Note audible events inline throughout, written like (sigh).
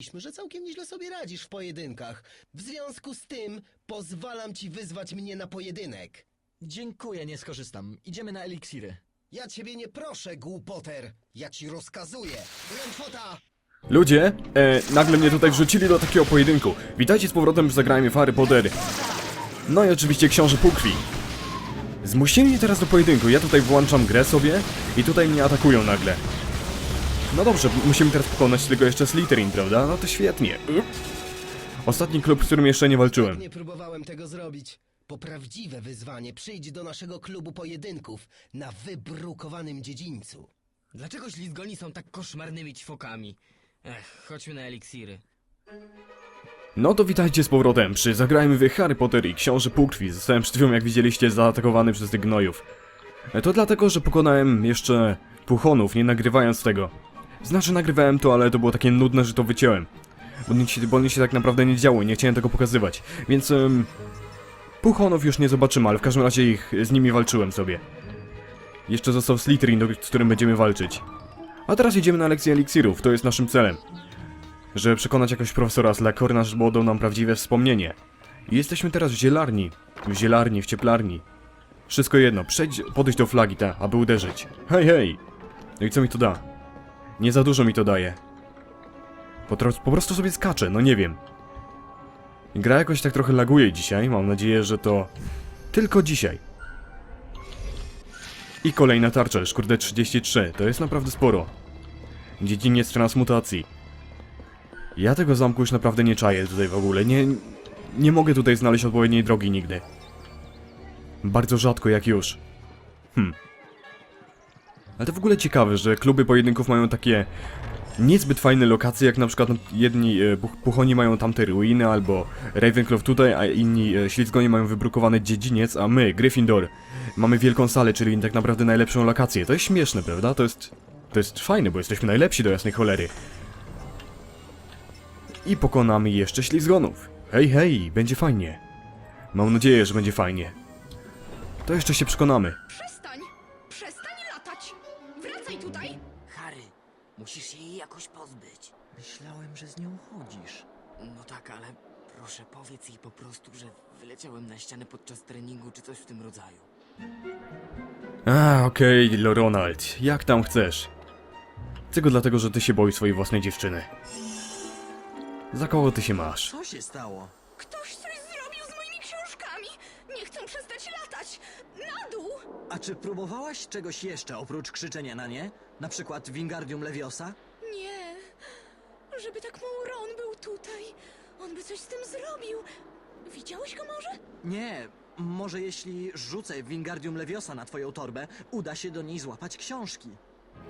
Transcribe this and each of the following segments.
Myśleliśmy, że całkiem nieźle sobie radzisz w pojedynkach. W związku z tym pozwalam ci wyzwać mnie na pojedynek. Dziękuję, nie skorzystam. Idziemy na eliksiry. Ja ciebie nie proszę, głupoter. Ja ci rozkazuję. Lętwota! Ludzie, e, nagle mnie tutaj wrzucili do takiego pojedynku. Witajcie z powrotem w Zagrajmy w Harry Potter. No i oczywiście książę Półkrwi. Zmusili mnie teraz do pojedynku. Ja tutaj włączam grę sobie i tutaj mnie atakują nagle. No dobrze, musimy teraz pokonać tylko jeszcze Slytherin, prawda? No to świetnie. Ostatni klub, z którym jeszcze nie walczyłem. Nie próbowałem tego zrobić. Po prawdziwe wyzwanie przyjdź do naszego klubu pojedynków na wybrukowanym dziedzińcu. Dlaczego ślizgoni są tak koszmarnymi ćwokami? Ech, chodźmy na eliksiry. No to witajcie z powrotem przy Zagrajmy w Harry Potter i Książę Półkrwi. Zostałem przed chwilą, jak widzieliście, zaatakowany przez tych gnojów. E, To dlatego, że pokonałem jeszcze puchonów, nie nagrywając tego. Znaczy nagrywałem to, ale to było takie nudne, że to wyciąłem. Bo nic, się- bo nic się tak naprawdę nie działo i nie chciałem tego pokazywać. Więc... Um, puchonów już nie zobaczymy, ale w każdym razie ich z nimi walczyłem sobie. Jeszcze został Slytherin, z którym będziemy walczyć. A teraz idziemy na lekcję eliksirów, to jest naszym celem żeby przekonać jakoś profesora Slughorna, że było nam prawdziwe wspomnienie. I jesteśmy teraz w zielarni. W zielarni, w cieplarni. Wszystko jedno, przejdź, podejść do flagi, ta, aby uderzyć. Hej, hej! No i co mi to da? Nie za dużo mi to daje. Po, po prostu sobie skaczę, no nie wiem. Gra jakoś tak trochę laguje dzisiaj, mam nadzieję, że to tylko dzisiaj. I kolejna tarcza, już kurde 33, to jest naprawdę sporo. Dziedziniec transmutacji. Ja tego zamku już naprawdę nie czaję tutaj w ogóle. Nie, nie mogę tutaj znaleźć odpowiedniej drogi nigdy. Bardzo rzadko jak już. Hm. Ale to w ogóle ciekawe, że kluby pojedynków mają takie niezbyt fajne lokacje, jak na przykład jedni e, puch- puchoni mają tamte ruiny, albo Ravenclaw tutaj, a inni e, ślizgonie mają wybrukowany dziedziniec, a my, Gryffindor, mamy wielką salę, czyli tak naprawdę najlepszą lokację. To jest śmieszne, prawda? To jest... To jest fajne, bo jesteśmy najlepsi do jasnej cholery i pokonamy jeszcze ślizgonów. Hej, hej, będzie fajnie. Mam nadzieję, że będzie fajnie. To jeszcze się przekonamy. Jej po prostu, że wyleciałem na ścianę podczas treningu czy coś w tym rodzaju. A, okej, okay, Ronald, jak tam chcesz. Tylko dlatego, że ty się boisz swojej własnej dziewczyny. Za kogo ty się masz? Co się stało? Ktoś coś zrobił z moimi książkami! Nie chcę przestać latać! Na dół! A czy próbowałaś czegoś jeszcze oprócz krzyczenia na nie? Na przykład Wingardium Leviosa? Nie! Żeby tak Mauron był tutaj! On by coś z tym zrobił! Widziałeś go może? Nie. Może jeśli rzucę Wingardium Leviosa na twoją torbę, uda się do niej złapać książki.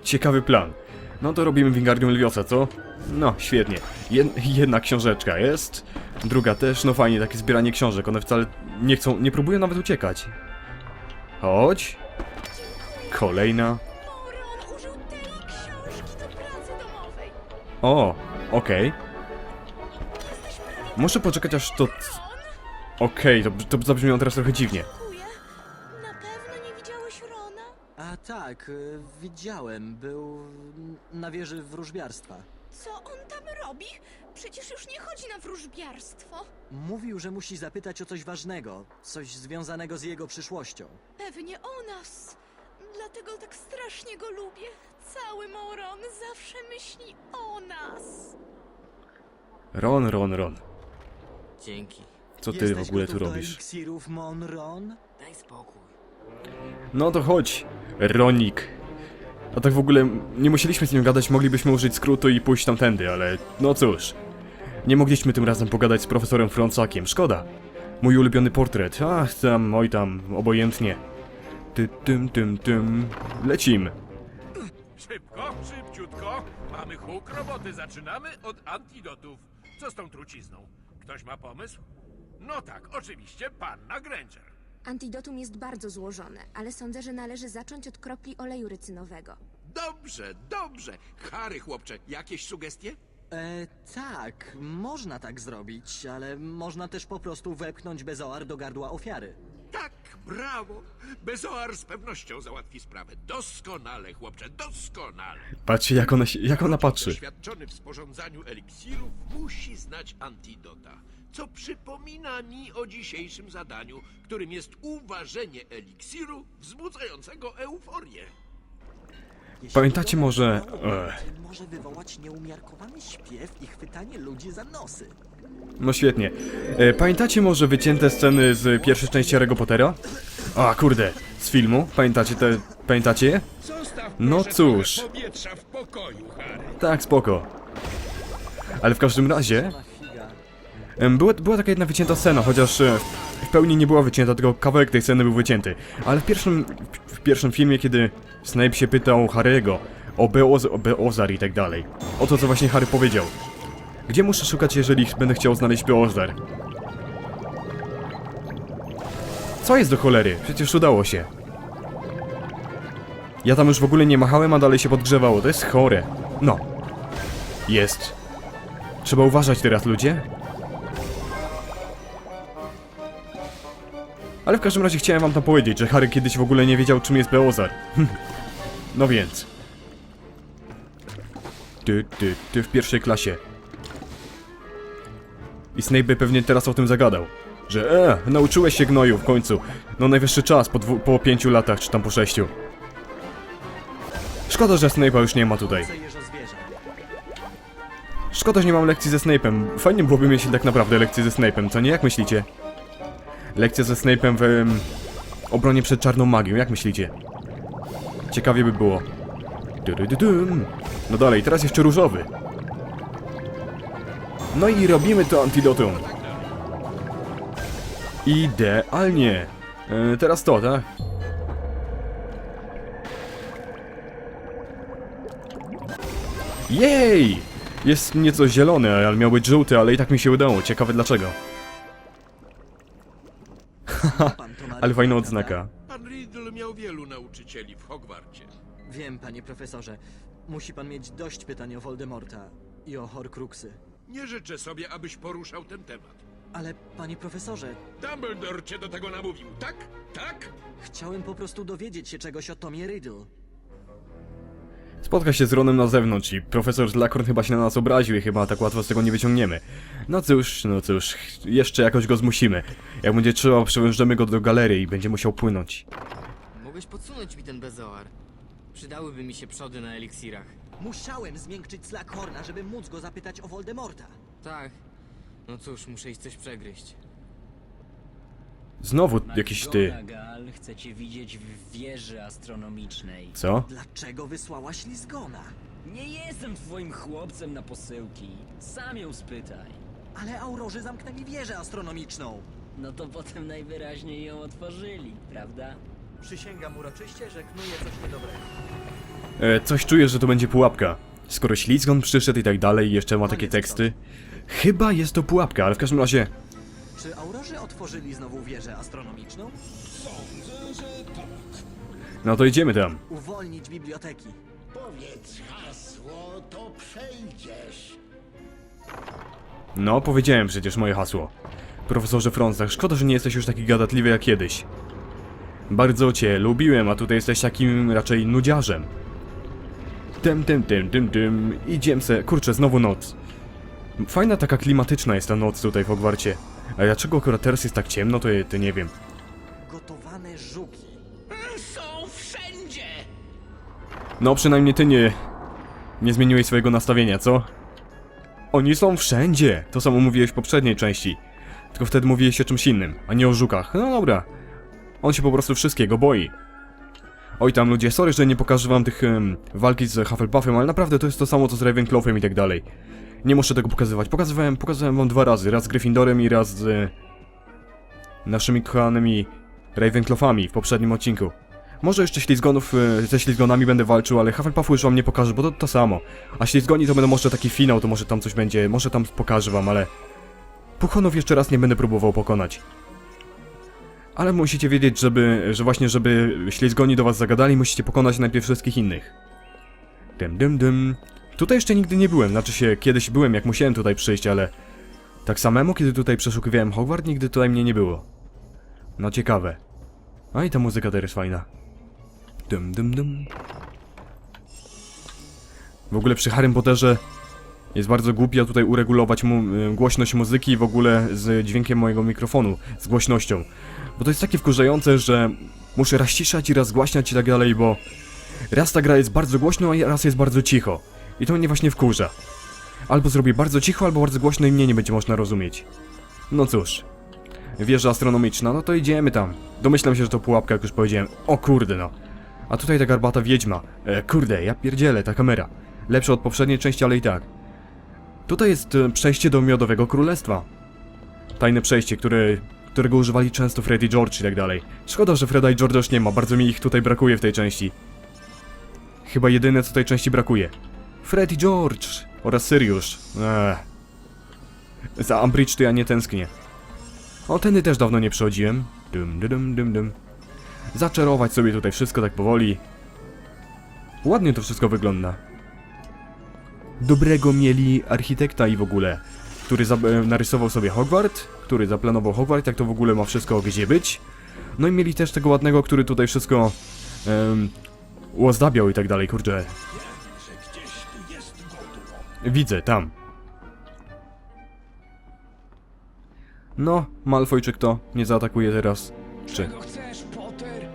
Ciekawy plan. No to robimy Wingardium Leviosa, co? No, świetnie. Jed jedna książeczka jest, druga też, no fajnie, takie zbieranie książek, one wcale nie chcą, nie próbują nawet uciekać. Chodź. Kolejna. Mauron użył tej książki do pracy domowej! O, okej. Prawie Muszę poczekać aż to... Okej, to, to zabrzmiało teraz trochę dziwnie. Dziękuję. Na pewno nie widziałeś Rona? A tak, y, widziałem. Był na wieży wróżbiarstwa. Co on tam robi? Przecież już nie chodzi na wróżbiarstwo. Mówił, że musi zapytać o coś ważnego, coś związanego z jego przyszłością. Pewnie o nas. Dlatego tak strasznie go lubię. Cały Moron zawsze myśli o nas. Ron, Ron, Ron. Dzięki. Co ty Jesteś w ogóle tu robisz? Monron? Daj spokój. No to chodź, Ronik. A tak w ogóle nie musieliśmy z nim gadać, moglibyśmy użyć skrótu i pójść tamtędy, ale no cóż. Nie mogliśmy tym razem pogadać z profesorem Frącakiem, szkoda. Mój ulubiony portret, ach tam, oj tam, obojętnie. Ty, tym, tym, tym, lecimy. Szybko, szybciutko. Mamy huk roboty. Zaczynamy od antidotów. Co z tą trucizną? Ktoś ma pomysł? No tak, oczywiście, panna Granger. Antidotum jest bardzo złożone, ale sądzę, że należy zacząć od kropli oleju rycynowego. Dobrze, dobrze. Harry, chłopcze, jakieś sugestie? E, tak, można tak zrobić, ale można też po prostu wepchnąć bezoar do gardła ofiary. Tak, brawo. Bezoar z pewnością załatwi sprawę. Doskonale, chłopcze, doskonale. Patrzcie jak ona, się, jak ona patrzy. Doświadczony w sporządzaniu eliksirów musi znać antidota. Co przypomina mi o dzisiejszym zadaniu, którym jest uważenie eliksiru wzbudzającego euforię. Pamiętacie może- Ech. Może wywołać nieumiarkowany śpiew i chwytanie ludzi za nosy. No świetnie. E, pamiętacie może wycięte sceny z pierwszej części Harry'ego Pottera? A kurde, z filmu? Pamiętacie te... Pamiętacie je? Zostaw No proszę cóż. trochę powietrza w pokoju, Harry. Tak, spoko. Ale w każdym razie... Em, Była, była taka jedna wycięta scena, chociaż e, w pełni nie była wycięta, tylko kawałek tej sceny był wycięty. Ale w pierwszym, w pierwszym filmie, kiedy Snape się pytał Harry'ego o Beoz, o Beozar i tak dalej. O to, co właśnie Harry powiedział. Gdzie muszę szukać, jeżeli będę chciał znaleźć Beozar? Co jest do cholery? Przecież udało się. Ja tam już w ogóle nie machałem, a dalej się podgrzewało. To jest chore. No. Jest. Trzeba uważać teraz, ludzie. Ale w każdym razie chciałem wam tam powiedzieć, że Harry kiedyś w ogóle nie wiedział, czym jest Beozar. (laughs) no więc. Ty, ty, ty w pierwszej klasie. I Snape by pewnie teraz o tym zagadał. Że e, nauczyłeś się gnoju w końcu. No najwyższy czas, po, dwu, po pięciu latach, czy tam po sześciu. Szkoda, że Snape'a już nie ma tutaj. Szkoda, że nie mam lekcji ze Snape'em. Fajnie byłoby mieć tak naprawdę lekcję ze Snape'em, co nie? Jak myślicie? Lekcja ze Snape'em w obronie przed czarną magią, jak myślicie? Ciekawie by było. No dalej, teraz jeszcze różowy. No i robimy to antidotum. Idealnie. E, teraz to, tak? Jej! Jest nieco zielony, ale miał być żółty, ale i tak mi się udało. Ciekawe dlaczego. Ale fajna odznaka. Pan Riddle miał wielu nauczycieli w Hogwarcie. Wiem, panie profesorze. Musi pan mieć dość pytań o Voldemorta i o Horcruxy. Nie życzę sobie, abyś poruszał ten temat. Ale, panie profesorze, Dumbledore cię do tego namówił, tak? Tak? chciałem po prostu dowiedzieć się czegoś o Tomie Riddle. Spotka się z Ronem na zewnątrz i profesor Lakorn chyba się na nas obraził i chyba tak łatwo z tego nie wyciągniemy. No cóż, no cóż, jeszcze jakoś go zmusimy. Jak będzie trzeba, przewężemy go do galerii i będzie musiał płynąć. Mogłeś podsunąć mi ten bezoar. Przydałyby mi się przody na eliksirach. Musiałem zmiękczyć Slughorna, żeby móc go zapytać o Voldemorta. Tak. No cóż, muszę iść coś przegryźć. Znowu jakiś ty. McGonagall chce cię widzieć w wieży astronomicznej. Co? Dlaczego wysłałaś Lizgona? Nie jestem twoim chłopcem na posyłki. Sam ją spytaj. Ale Aurorzy zamknęli wieżę astronomiczną. No to potem najwyraźniej ją otworzyli, prawda? Przysięgam uroczyście, że knuje coś niedobrego. E, coś czuję, że to będzie pułapka. Skoro ślizgon przyszedł i tak dalej jeszcze ma takie teksty. Chyba jest to pułapka, ale w każdym razie... Czy Aurorzy otworzyli znowu wieżę astronomiczną? No to idziemy tam. Uwolnić biblioteki. Powiedz hasło, to przejdziesz. No, powiedziałem przecież moje hasło. Profesorze Frącach, szkoda, że nie jesteś już taki gadatliwy jak kiedyś. Bardzo cię lubiłem, a tutaj jesteś takim raczej nudziarzem. Tym, tym, tym, tym, tym. Idziemy se. Kurczę, znowu noc. Fajna taka klimatyczna jest ta noc tutaj w Hogwarcie. A dlaczego akurat teraz jest tak ciemno, to, to nie wiem. Gotowane żuki. Są wszędzie! No, przynajmniej ty nie... Nie zmieniłeś swojego nastawienia, co? Oni są wszędzie! To samo mówiłeś w poprzedniej części. Tylko wtedy mówiłeś o czymś innym, a nie o żukach. No dobra. On się po prostu wszystkiego boi. Oj tam ludzie, sorry, że nie pokażę wam tych em, walki z Hufflepuffem, ale naprawdę to jest to samo co z Ravenclawem i tak dalej. Nie muszę tego pokazywać. Pokazywałem, pokazywałem wam dwa razy. Raz z Gryffindorem i raz z... e, naszymi kochanymi Ravenclawami w poprzednim odcinku. Może jeszcze ślizgonów, e, ze ślizgonami będę walczył, ale Hufflepuffu już wam nie pokażę, bo to to samo. A ślizgoni to będą może taki finał, to może tam coś będzie, może tam pokażę wam, ale... Puchonów jeszcze raz nie będę próbował pokonać. Ale musicie wiedzieć, żeby, że właśnie żeby ślizgoni do was zagadali, musicie pokonać najpierw wszystkich innych. Dym, dym, dym. Tutaj jeszcze nigdy nie byłem, znaczy się kiedyś byłem, jak musiałem tutaj przyjść, ale... Tak samemu, kiedy tutaj przeszukiwałem Hogwart, nigdy tutaj mnie nie było. No ciekawe. A i ta muzyka jest fajna. Dum, dum, dum. W ogóle przy Harrym Potterze jest bardzo głupia tutaj uregulować mu, y, głośność muzyki w ogóle z dźwiękiem mojego mikrofonu, z głośnością. Bo to jest takie wkurzające, że muszę raz ciszać i raz zgłaśniać i tak dalej, bo raz ta gra jest bardzo głośno, a raz jest bardzo cicho. I to mnie właśnie wkurza. Albo zrobię bardzo cicho, albo bardzo głośno i mnie nie będzie można rozumieć. No cóż. Wieża astronomiczna, no to idziemy tam. Domyślam się, że to pułapka, jak już powiedziałem. O kurde no. A tutaj ta garbata wiedźma. E, kurde, ja pierdzielę, ta kamera. Lepsza od poprzedniej części, ale i tak. Tutaj jest e, przejście do Miodowego Królestwa. Tajne przejście, które, którego używali często Freddy George i tak dalej. Szkoda, że Freda i George już nie ma, bardzo mi ich tutaj brakuje w tej części. Chyba jedyne co tej części brakuje. Freddy George oraz Sirius. Eee. Za Umbridge to ja nie tęsknię. O, tędy też dawno nie przechodziłem. Dum, dum, dum, dum. Zaczarować sobie tutaj wszystko tak powoli. Ładnie to wszystko wygląda. Dobrego mieli architekta i w ogóle, który e, narysował sobie Hogwart, który zaplanował Hogwart, jak to w ogóle ma wszystko gdzie być. No i mieli też tego ładnego, który tutaj wszystko um, i tak dalej, kurczę. Widzę, tam. No, Malfoy czy kto? Nie zaatakuje teraz. Czy? chcesz, Potter?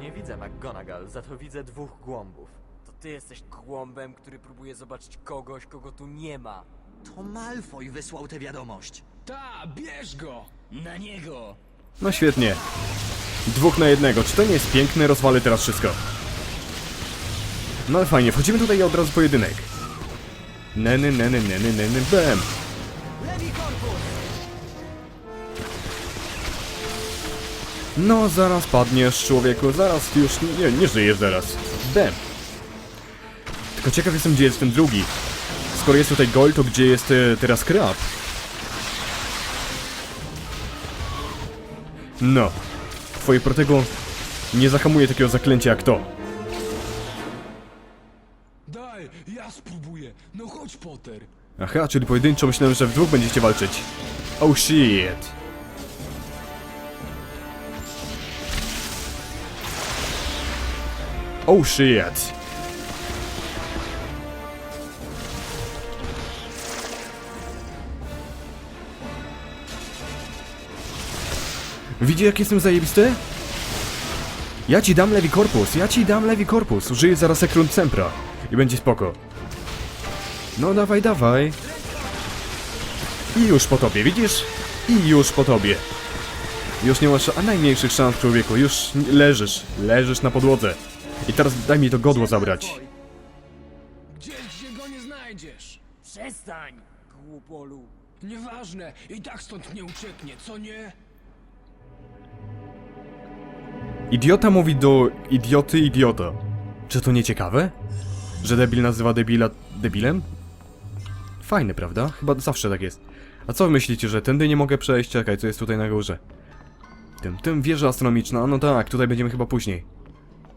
Nie widzę McGonagall, za to widzę dwóch głąbów. To ty jesteś kłąbem, który próbuje zobaczyć kogoś, kogo tu nie ma. To Malfoy wysłał tę wiadomość. Ta, bierz go! Na niego! No świetnie. Dwóch na jednego. Czy to nie jest piękne? Rozwalę teraz wszystko. No ale fajnie, wchodzimy tutaj od razu pojedynek. Neny, neny, neny, neny, bam. No, zaraz padniesz, człowieku, zaraz już nie, nie żyjesz zaraz. Bam. Tylko ciekaw jestem, gdzie jest ten drugi. Skoro jest tutaj Gold, to gdzie jest e, teraz Krab? No. Twoje protego nie zahamuje takiego zaklęcia jak to. Ja spróbuję. No chodź, Potter. Aha, czyli pojedynczo myślałem, że w dwóch będziecie walczyć. Oh shit. Oh shit. Widzi jak jestem zajebisty? Ja ci dam lewi korpus, ja ci dam lewi korpus. Użyję zaraz ekrunt Sempra. I będzie spoko. No dawaj, dawaj. I już po tobie, widzisz? I już po tobie. Już nie masz a najmniejszych szans, człowieku. Już leżysz. Leżysz na podłodze. I teraz daj mi to godło zabrać. Gdzieś, gdzie go nie znajdziesz. Przestań, głupolu. Nieważne, i tak stąd nie ucieknie, co nie? Idiota mówi do idioty idiota. Czy to nie ciekawe? Że debil nazywa debila debilem? Fajne, prawda? Chyba zawsze tak jest. A co wy myślicie, że tędy nie mogę przejść? Czekaj, co jest tutaj na górze? Tym, tym wieża astronomiczna, no tak, tutaj będziemy chyba później.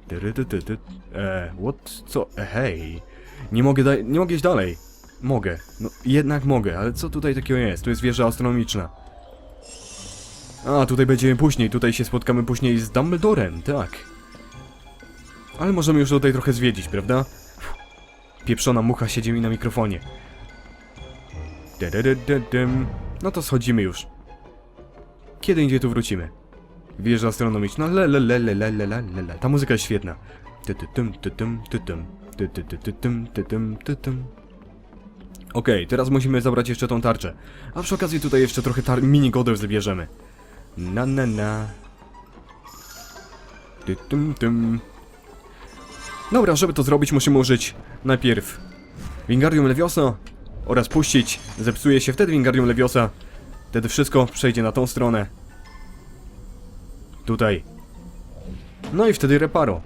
Ty, ty, ty. Eee, what? Co? E, hej. Nie mogę daj... nie mogę iść dalej. Mogę. No, jednak mogę, ale co tutaj takiego jest? Tu jest wieża astronomiczna. A, tutaj będziemy później, tutaj się spotkamy później z Dumbledorem, tak. Ale możemy już tutaj trochę zwiedzić, prawda? pieprzona mucha siedzi mi na mikrofonie. No to schodzimy już. Kiedy indziej tu wrócimy? Wieża astronomiczna. Le, le, le, le, le, le, le, le. Ta muzyka jest świetna. Okej, okay, teraz musimy zabrać jeszcze tą tarczę. A przy okazji tutaj jeszcze trochę tar mini godeł zbierzemy. Na na na. Dobra, żeby to zrobić musimy użyć najpierw Wingardium Leviosa oraz puścić, zepsuje się wtedy Wingardium Leviosa. Wtedy wszystko przejdzie na tą stronę. Tutaj. No i wtedy reparo.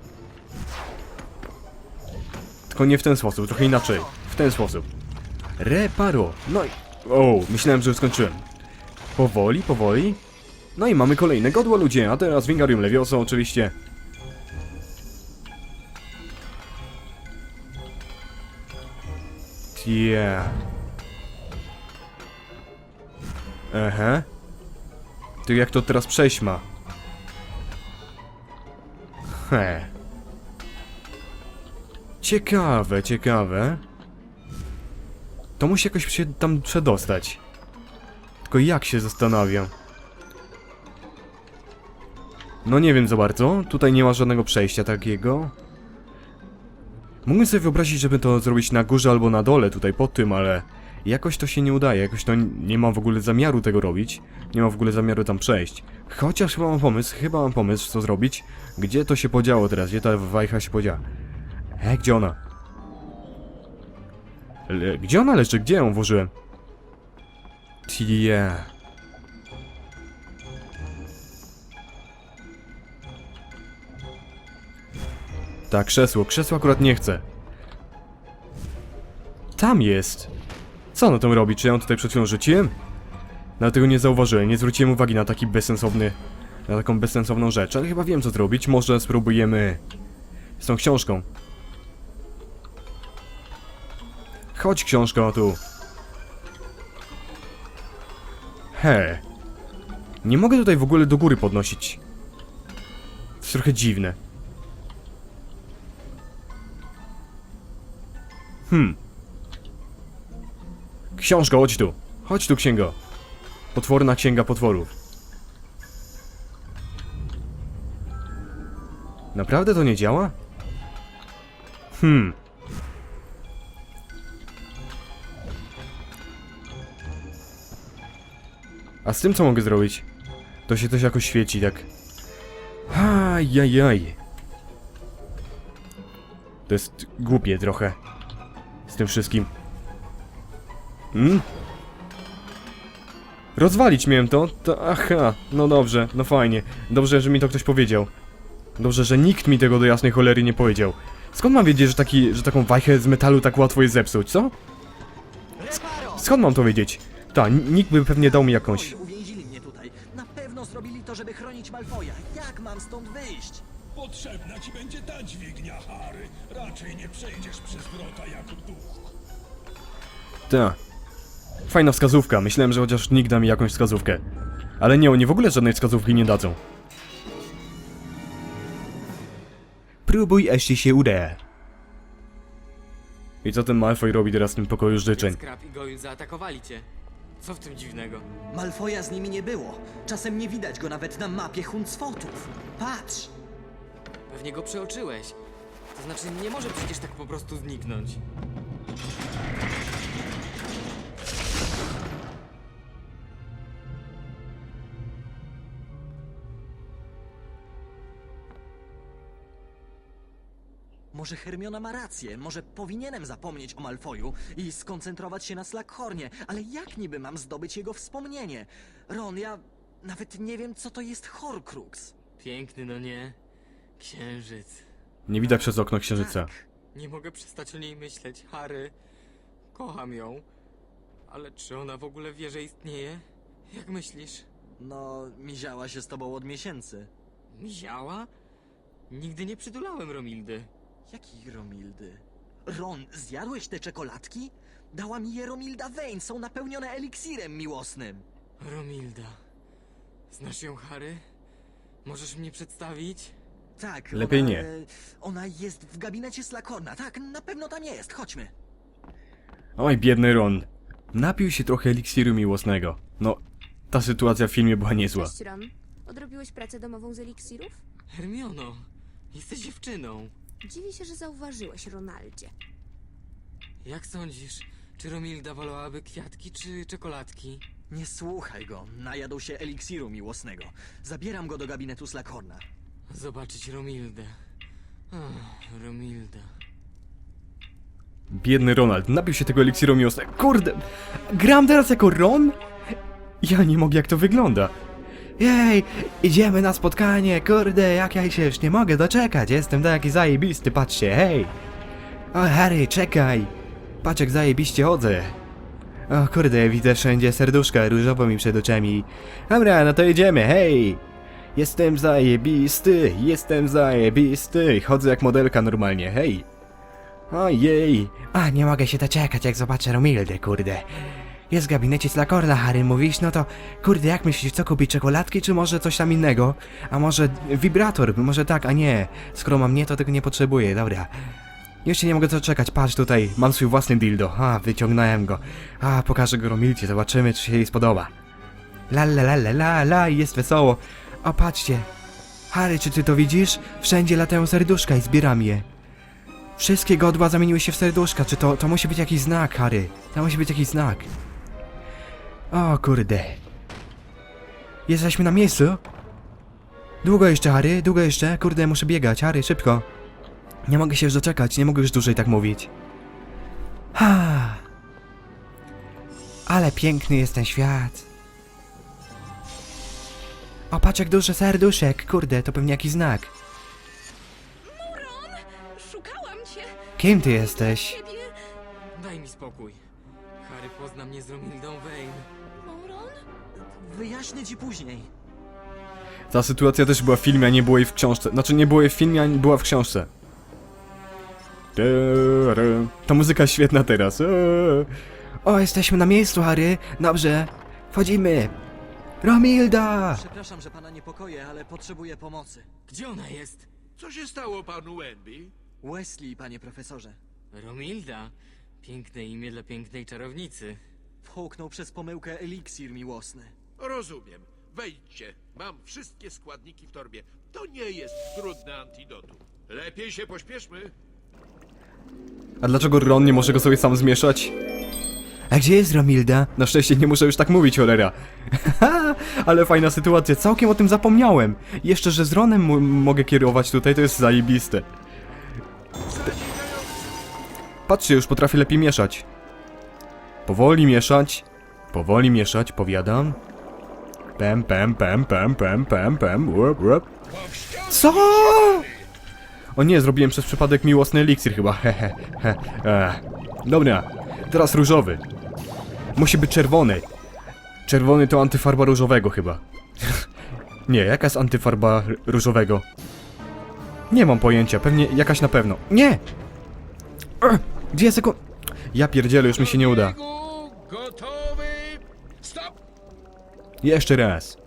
Tylko nie w ten sposób, trochę inaczej. W ten sposób. Reparo. No i... O, myślałem, że już skończyłem. Powoli, powoli. No i mamy kolejne godło ludzie, a teraz Wingardium Leviosa oczywiście. Yeah. Ehe. To jak to teraz przejść ma? He. Ciekawe, ciekawe. To musi jakoś się tam przedostać. Tylko jak się zastanawiam. No nie wiem za bardzo. Tutaj nie ma żadnego przejścia takiego. Mógłbym sobie wyobrazić, żeby to zrobić na górze albo na dole, tutaj pod tym, ale jakoś to się nie udaje, jakoś to nie ma w ogóle zamiaru tego robić, nie ma w ogóle zamiaru tam przejść. Chociaż chyba mam pomysł, chyba mam pomysł, co zrobić. Gdzie to się podziało teraz, gdzie ta wajcha się podziała? E, gdzie ona? Le, gdzie ona leży, gdzie ją włożyłem? Yeah. Tak, krzesło. Krzesło akurat nie chcę. Tam jest. Co ono tam robi? Czy ja ją tutaj przed chwilą rzuciłem? Nawet tego nie zauważyłem, nie zwróciłem uwagi na taki bezsensowny... Na taką bezsensowną rzecz, ale chyba wiem co zrobić. Może spróbujemy... Z tą książką. Chodź książko tu. He. Nie mogę tutaj w ogóle do góry podnosić. To jest trochę dziwne. Hmm. Książko, chodź tu. Chodź tu, księgo. Potworna księga potworów. Naprawdę to nie działa? Hmm. A z tym co mogę zrobić? To się też jakoś świeci, tak. Ajajaj. To jest głupie trochę. Z tym wszystkim. Hmm? Rozwalić miałem to? to? Aha, no dobrze, no fajnie. Dobrze, że mi to ktoś powiedział. Dobrze, że nikt mi tego do jasnej cholery nie powiedział. Skąd mam wiedzieć, że, taki, że taką wajchę z metalu tak łatwo jest zepsuć, co? Skąd mam to wiedzieć? Ta, nikt by pewnie dał mi jakąś... Uwięzili mnie tutaj. Na pewno zrobili to, żeby chronić Malfoja. Jak mam stąd wyjść? Potrzebna ci będzie ta dźwignia, Harry. Raczej nie przejdziesz przez wrota jak duch. Ta. Fajna wskazówka, myślałem, że chociaż nikt da mi jakąś wskazówkę. Ale nie, oni w ogóle żadnej wskazówki nie dadzą. Próbuj, ci się uda. I co ten Malfoy robi teraz w tym pokoju życzeń? Scrap i Goyle zaatakowali cię. Co w tym dziwnego? Malfoja z nimi nie było. Czasem nie widać go nawet na mapie Huncwotów. Patrz! Pewnie go przeoczyłeś. To znaczy, nie może przecież tak po prostu zniknąć. Może Hermiona ma rację, może powinienem zapomnieć o Malfoju i skoncentrować się na Slughornie, ale jak niby mam zdobyć jego wspomnienie? Ron, ja nawet nie wiem, co to jest Horcrux. Piękny, no nie? Księżyc. Nie widać przez okno księżyca. Tak. Nie mogę przestać o niej myśleć, Harry. Kocham ją. Ale czy ona w ogóle wie, że istnieje? Jak myślisz? No, miziała się z tobą od miesięcy. Miziała? Nigdy nie przytulałem Romildy. Jaki Romildy? Ron, zjadłeś te czekoladki? Dała mi je Romilda Vane, są napełnione eliksirem miłosnym. Romilda. Znasz ją, Harry? Możesz mnie przedstawić? Tak, Lepiej ona, nie. e, Ona jest w gabinecie Slakorna, tak, na pewno tam jest, chodźmy. Oj, biedny Ron. Napił się trochę eliksiru miłosnego. No, ta sytuacja w filmie była niezła. Cześć, Ron. Odrobiłeś pracę domową z eliksirów? Hermiono, jesteś dziewczyną. Dziwię się, że zauważyłeś, Ronaldzie. Jak sądzisz, czy Romilda wolałaby kwiatki czy czekoladki? Nie słuchaj go, najadł się eliksiru miłosnego. Zabieram go do gabinetu Slakorna. Zobaczyć Romildę. Ach, Romilda. Biedny Ronald, napił się tego eliksiru miłosnego. Kurde, gram teraz jako Ron? Ja nie mogę, jak to wygląda. Jej, idziemy na spotkanie, kurde, jak ja się już nie mogę doczekać, jestem taki zajebisty, patrzcie, hej. O, Harry, czekaj. Patrz jak zajebiście chodzę. O kurde, widzę wszędzie serduszka różowo mi przed oczami. Dobra, no to idziemy, hej. Jestem zajebisty, jestem zajebisty. Chodzę jak modelka normalnie, hej. Ojej. A, nie mogę się doczekać, jak zobaczę Romildę, kurde. Jest w gabinecie Slakorna, Harry, mówisz? No to, kurde, jak myślisz, co kupić, czekoladki, czy może coś tam innego? A może wibrator, może tak, a nie. Skoro mam nie, to tego nie potrzebuję, dobra. Już się nie mogę doczekać, patrz tutaj, mam swój własny dildo. A, wyciągnąłem go. A, pokażę go Romilcie, zobaczymy, czy się jej spodoba. La la la la la la, jest wesoło. O, patrzcie. Harry, czy ty to widzisz? Wszędzie latają serduszka i zbieram je. Wszystkie godła zamieniły się w serduszka. Czy to, to musi być jakiś znak, Harry? To musi być jakiś znak. O kurde. Jesteśmy na miejscu? Długo jeszcze, Harry? Długo jeszcze? Kurde, muszę biegać. Harry, szybko. Nie mogę się już doczekać, nie mogę już dłużej tak mówić. Ha. Ale piękny jest ten świat. O, patrz jak duży serduszek. Kurde, to pewnie jakiś znak. Moron! Szukałam cię! Kim ty jesteś? Ciebie! Daj mi spokój. Harry pozna mnie z Romildą Vane. Moron? Wyjaśnię ci później. Ta sytuacja też była w filmie, a nie było jej w książce. Znaczy nie było jej w filmie, a nie była w książce. Tyry. Ta muzyka świetna teraz. Eee. O, jesteśmy na miejscu, Harry. Dobrze. Wchodzimy. Romilda! Przepraszam, że pana niepokoję, ale potrzebuję pomocy. Gdzie ona jest? Co się stało panu Wenby? Wesley, panie profesorze. Romilda. Piękne imię dla pięknej czarownicy. Wchołknął przez pomyłkę eliksir miłosny. Rozumiem. Wejdźcie. Mam wszystkie składniki w torbie. To nie jest trudne antidotum. Lepiej się pośpieszmy. A dlaczego Ron nie może go sobie sam zmieszać? A gdzie jest Romilda? Na szczęście nie muszę już tak mówić, cholera. (laughs) Ale fajna sytuacja, całkiem o tym zapomniałem. Jeszcze, że z Ronem mogę kierować tutaj, to jest zajebiste. Patrzcie, już potrafię lepiej mieszać. Powoli mieszać. Powoli mieszać, powiadam. Pem, pem, pem, pem, pem, pem, pem, łup, łup. Co? O nie, zrobiłem przez przypadek miłosny eliksir chyba, hehe, (laughs) he, he. Dobra, teraz różowy. Musi być czerwony. Czerwony to antyfarba różowego chyba. (laughs) nie, jaka jest antyfarba różowego? Nie mam pojęcia, pewnie jakaś na pewno. Nie! Ech, Gdzie jest tylko... Ja pierdzielę, już mi się nie uda. Biegu, Gotowy. Stop! Jeszcze raz.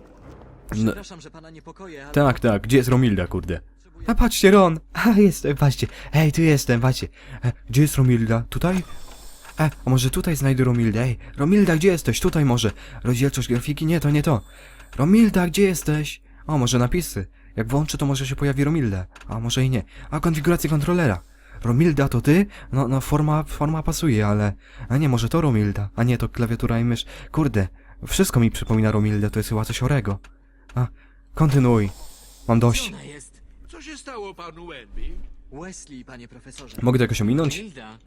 No, Przepraszam, że pana niepokoję, ale tak, tak, gdzie jest Romilda, kurde? A patrzcie, Ron! A, jestem, patrzcie. Hej, tu jestem, patrzcie. E, gdzie jest Romilda? Tutaj? E, a może tutaj znajdę Romildę? Ej, Romilda, gdzie jesteś? Tutaj może. Rozdzielczość grafiki? Nie, to nie to. Romilda, gdzie jesteś? O, może napisy. Jak włączę, to może się pojawi Romilda. A może i nie. A, konfiguracja kontrolera. Romilda, to ty? No, no, forma, forma pasuje, ale... A nie, może to Romilda. A nie, to klawiatura i mysz. Kurde, wszystko mi przypomina Romildę, to jest chyba coś chorego. A, kontynuuj. Mam dość. Co się stało panu? Wesley, panie profesorze. Mogę to jakoś ominąć? Romilda.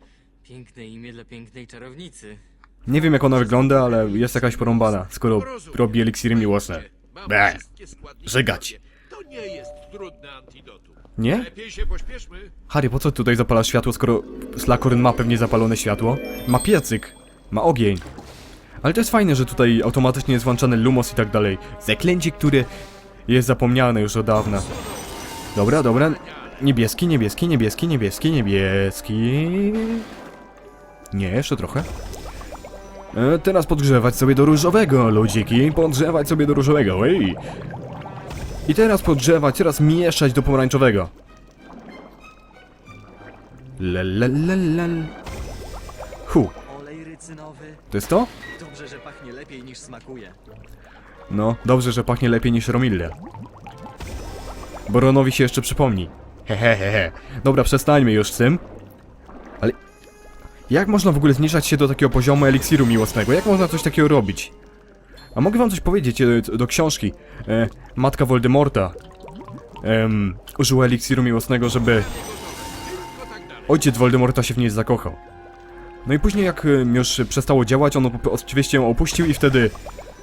Piękne imię dla pięknej czarownicy. Nie wiem jak ona wygląda, ale jest jakaś porąbana, skoro robi eliksiry miłosne. Mam Be. wszystkie składniki w Żygać. To nie jest trudne antidotum. Nie? Lepiej się pośpieszmy. Harry, po co tutaj zapala światło, skoro Slakorn ma pewnie zapalone światło? Ma piecyk, ma ogień. Ale to jest fajne, że tutaj automatycznie jest włączany lumos i tak dalej. Zaklęcie, które jest zapomniane już od dawna. Dobra, dobra. Niebieski, niebieski, niebieski, niebieski, niebieski. Nie, jeszcze trochę. E, teraz podgrzewać sobie do różowego, ludziki. Podgrzewać sobie do różowego, ej. I teraz podgrzewać, teraz mieszać do pomarańczowego. Lalalala. Hu, Olej rycynowy. to jest to? Dobrze, że pachnie lepiej niż smakuje. No, dobrze, że pachnie lepiej niż Romilda. Bo Ronowi się jeszcze przypomni. Hehehehe. Dobra, przestańmy już z tym. Jak można w ogóle zniżać się do takiego poziomu eliksiru miłosnego? Jak można coś takiego robić? A mogę wam coś powiedzieć e, do książki. E, matka Voldemorta em, użyła eliksiru miłosnego, żeby ojciec Voldemorta się w niej zakochał. No i później jak em, już przestało działać, on oczywiście ją opuścił i wtedy...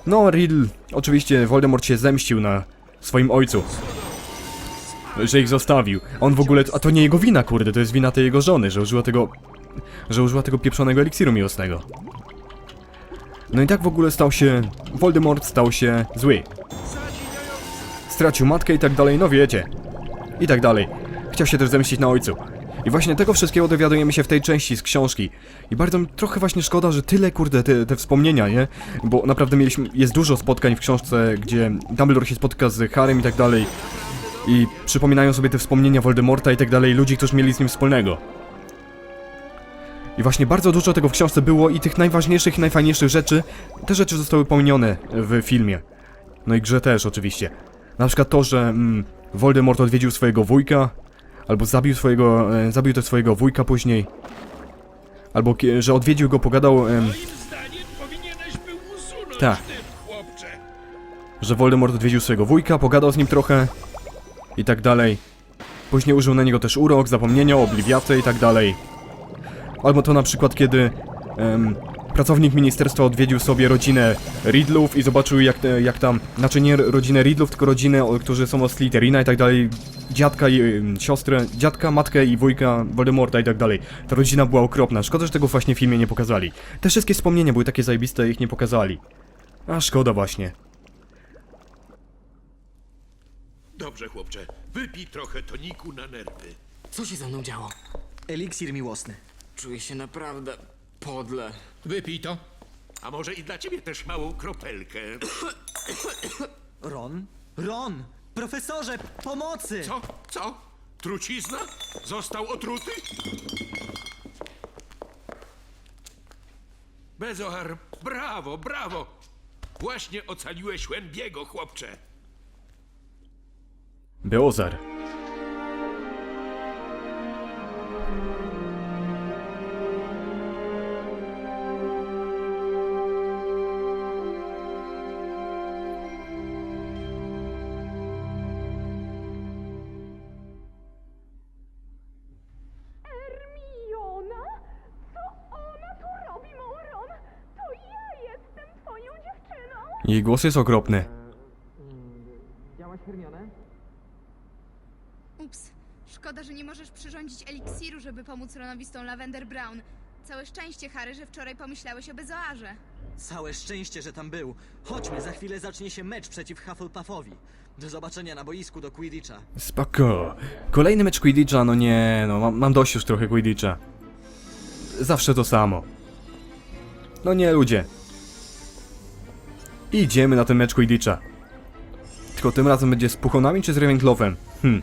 No, Riddle, oczywiście Voldemort się zemścił na swoim ojcu. Że ich zostawił. On w ogóle, a to nie jego wina, kurde, to jest wina tej jego żony, że użyła tego... Że użyła tego pieprzonego eliksiru miłosnego. No i tak w ogóle stał się... Voldemort stał się zły. Stracił matkę i tak dalej, no wiecie. I tak dalej. Chciał się też zemścić na ojcu. I właśnie tego wszystkiego dowiadujemy się w tej części z książki. I bardzo mi trochę właśnie szkoda, że tyle, kurde, te, te wspomnienia, nie? Bo naprawdę mieliśmy, jest dużo spotkań w książce, gdzie Dumbledore się spotka z Harrym i tak dalej. I przypominają sobie te wspomnienia Voldemorta i tak dalej, ludzi, którzy mieli z nim wspólnego. I właśnie bardzo dużo tego w książce było i tych najważniejszych i najfajniejszych rzeczy, te rzeczy zostały pominione w filmie. No i grze też oczywiście. Na przykład to, że mm, Voldemort odwiedził swojego wujka, albo zabił swojego, e, zabił też swojego wujka później. Albo że odwiedził go, pogadał, Tak. że Voldemort odwiedził swojego wujka, pogadał z nim trochę i tak dalej. Później użył na niego też urok, zapomnienia, obliwiaty i tak dalej. Albo to na przykład kiedy em, pracownik ministerstwa odwiedził sobie rodzinę Riddlów i zobaczył jak, te- jak tam, znaczy nie rodzinę Riddlów, tylko rodzinę, którzy są od Slytherina i tak dalej, dziadka i em, siostrę, dziadka, matkę i wujka Voldemorta i tak dalej. Ta rodzina była okropna, szkoda, że tego właśnie w filmie nie pokazali. Te wszystkie wspomnienia były takie zajebiste, ich nie pokazali. A szkoda właśnie. Dobrze, chłopcze. Wypij trochę toniku na nerwy. Co się ze mną działo? Eliksir miłosny. Czuję się naprawdę podle. Wypij to. A może i dla ciebie też małą kropelkę? (coughs) Ron? Ron! Profesorze, pomocy! Co? Co? Trucizna? Został otruty? Bezoar, brawo, brawo! Właśnie ocaliłeś Łębiego, chłopcze. Beozar. Jej głos jest okropny. Ups, szkoda, że nie możesz przyrządzić eliksiru, żeby pomóc Ronowi z tą Lavender Brown. Całe szczęście, Harry, że wczoraj pomyślałeś o Bezoarze. Całe szczęście, że tam był. Chodźmy, za chwilę zacznie się mecz przeciw Hufflepuffowi. Do zobaczenia na boisku do Quidditcha. Spoko. Kolejny mecz Quidditcha, no nie, no mam, mam dość już trochę Quidditcha. Zawsze to samo. No nie, ludzie. Idziemy na ten mecz Quidditcha. Tylko tym razem będzie z Puchonami czy z Ravenclawem? Hm.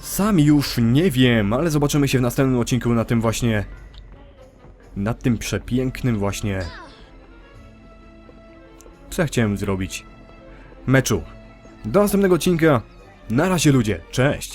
Sam już nie wiem, ale zobaczymy się w następnym odcinku na tym właśnie... Na tym przepięknym właśnie... Co ja chciałem zrobić? Meczu. Do następnego odcinka. Na razie ludzie, cześć!